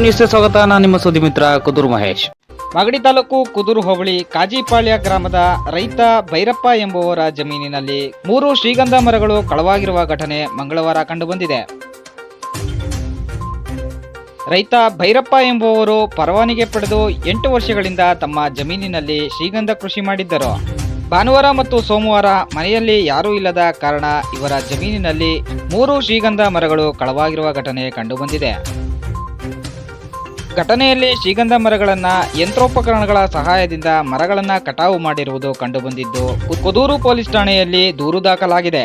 ನ್ಯೂಸ್ಗೆ ಸ್ವಾಗತ. ನಾನು ನಿಮ್ಮ ಸುದ್ದಿ ಮಿತ್ರ ಕುದೂರು ಮಹೇಶ್. ಮಾಗಡಿ ತಾಲೂಕು ಕುದೂರು ಹೋಬಳಿ ಕಾಜಿಪಾಳ್ಯ ಗ್ರಾಮದ ರೈತ ಭೈರಪ್ಪ ಎಂಬುವರ ಜಮೀನಿನಲ್ಲಿ ಮೂರು ಶ್ರೀಗಂಧ ಮರಗಳು ಕಳವಾಗಿರುವ ಘಟನೆ ಮಂಗಳವಾರ ಕಂಡುಬಂದಿದೆ. ರೈತ ಭೈರಪ್ಪ ಎಂಬುವವರು ಪರವಾನಿಗೆ ಪಡೆದು ಎಂಟು ವರ್ಷಗಳಿಂದ ತಮ್ಮ ಜಮೀನಿನಲ್ಲಿ ಶ್ರೀಗಂಧ ಕೃಷಿ ಮಾಡಿದ್ದರು. ಭಾನುವಾರ ಮತ್ತು ಸೋಮವಾರ ಮನೆಯಲ್ಲಿ ಯಾರೂ ಇಲ್ಲದ ಕಾರಣ ಇವರ ಜಮೀನಿನಲ್ಲಿ ಮೂರು ಶ್ರೀಗಂಧ ಮರಗಳು ಕಳವಾಗಿರುವ ಘಟನೆ ಕಂಡುಬಂದಿದೆ. ಘಟನೆಯಲ್ಲಿ ಶ್ರೀಗಂಧ ಮರಗಳನ್ನ ಯಂತ್ರೋಪಕರಣಗಳ ಸಹಾಯದಿಂದ ಮರಗಳನ್ನ ಕಟಾವು ಮಾಡಿರುವುದು ಕಂಡುಬಂದಿದ್ದು ಕುದೂರು ಪೊಲೀಸ್ ಠಾಣೆಯಲ್ಲಿ ದೂರು ದಾಖಲಾಗಿದೆ.